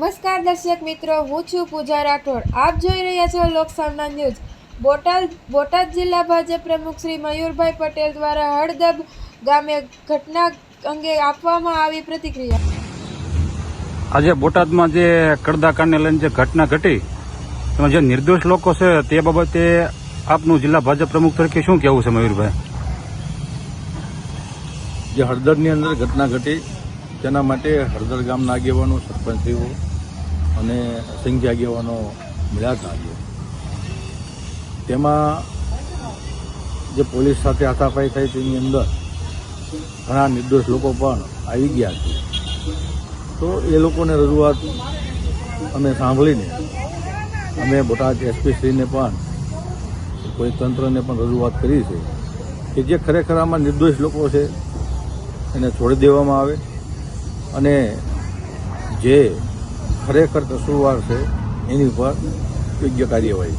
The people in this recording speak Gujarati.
નમસ્કાર દર્શક મિત્રો હું છું પૂજા રાઠોડ. આપ જોઈ રહ્યા છો લોકસામના ન્યૂઝ. બોટાદ બોટાદ જિલ્લા ભાજપ પ્રમુખ શ્રી મયુરભાઈ પટેલ દ્વારા હળદબ ગામે ઘટના અંગે આપવામાં આવી પ્રતિક્રિયા. આજે બોટાદમાં જે કડદાકાંડને લઈને જે ઘટના ઘટી તેમાં જે નિર્દોષ લોકો છે તે બાબતે આપનું જિલ્લા ભાજપ પ્રમુખ તરીકે શું કહેવું છે મયુરભાઈ? જે હળદરની અંદર ઘટના ઘટી તેના માટે હળદર ગામના આગેવાનો સરપંચીઓ અને અસંખ્ય આગેવાનો મળ્યા હતા તેમાં જે પોલીસ સાથે હાથાપાઈ થઈ તેની અંદર ઘણા નિર્દોષ લોકો પણ આવી ગયા છે. તો એ લોકોને રજૂઆત અમે સાંભળીને, અમે બોટાદ એસપી શ્રીને પણ, કોઈ તંત્રને પણ રજૂઆત કરી છે કે જે ખરેખર આમાં નિર્દોષ લોકો છે, એને છોડી દેવામાં આવે અને જે ખરેખર કસૂરવાર છે? એની ઉપર યોગ્ય કાર્યવાહી.